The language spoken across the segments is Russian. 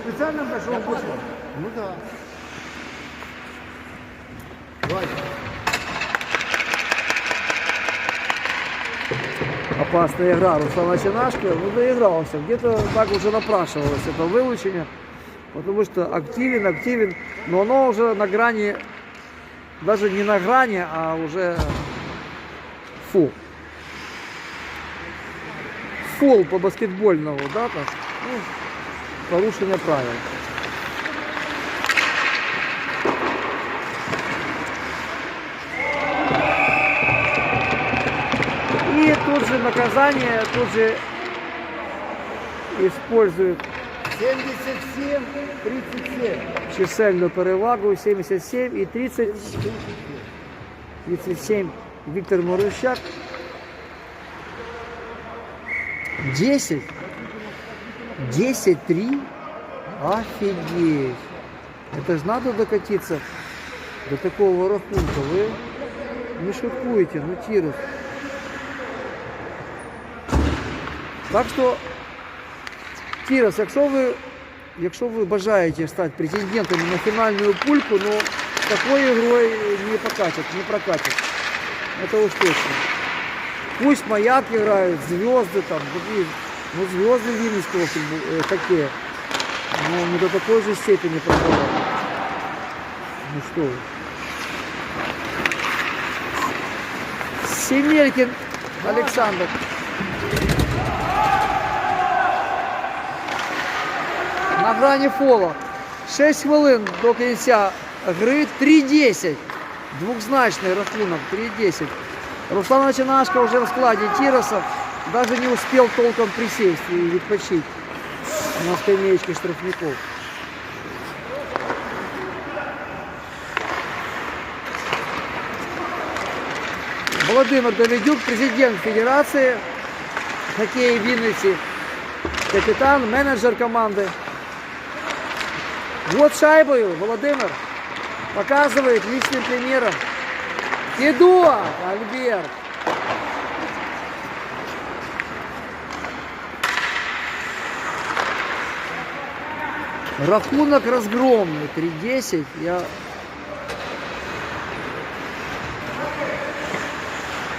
Специально пошел пошел. Ну да. Опасная игра Руслана Чинашки. Ну, доигрался. Где-то так уже напрашивалось это вылучение. Потому что активен, активен. Но оно уже на грани, даже не на грани, а уже фу. Фол по баскетбольному, да, так? Ну, порушение правил. И тут же наказание, тут же используют 77, 37. чисельну перевагу 77 і 30. 37 Віктор Марущак. 10. 10-3. Офигеть. Это же надо докатиться до такого рахунка. Вы не шуткуете, ну Тирус. Так що, Тірос, якщо ви, якщо ви бажаєте стати претендентом на фінальну пульку, ну такою грою не покатят, не прокатят. Это уж точно. Пусть маяк играют, звезды там, такие, ну звезды Винницкого футбо- э, хоккея. Но не до такой же степени продавать. Ну что вы. Семелькин Александр. на грані фола. 6 хвилин до кінця гри 3-10. Двухзначний рахунок 3-10. Руслан Начинашко вже в складі Тіроса даже не успел толком присесть и відпочить на скамеечке штрафников. Володимир Давидюк, президент Федерации хоккея Вінниці, капитан, менеджер команды. Вот шайбою, Володимир показывает личным примером. Федор, Альберт. Рахунок разгромный, 3-10. Я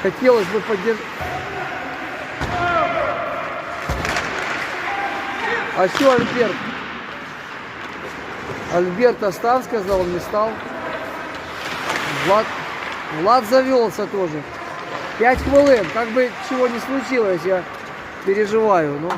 хотелось бы поддержать. А что, Альберт? Альберт Остав сказал, не стал. Влад, Влад завелся тоже. Пять хвилин. Как бы чего не случилось, я переживаю. Ну,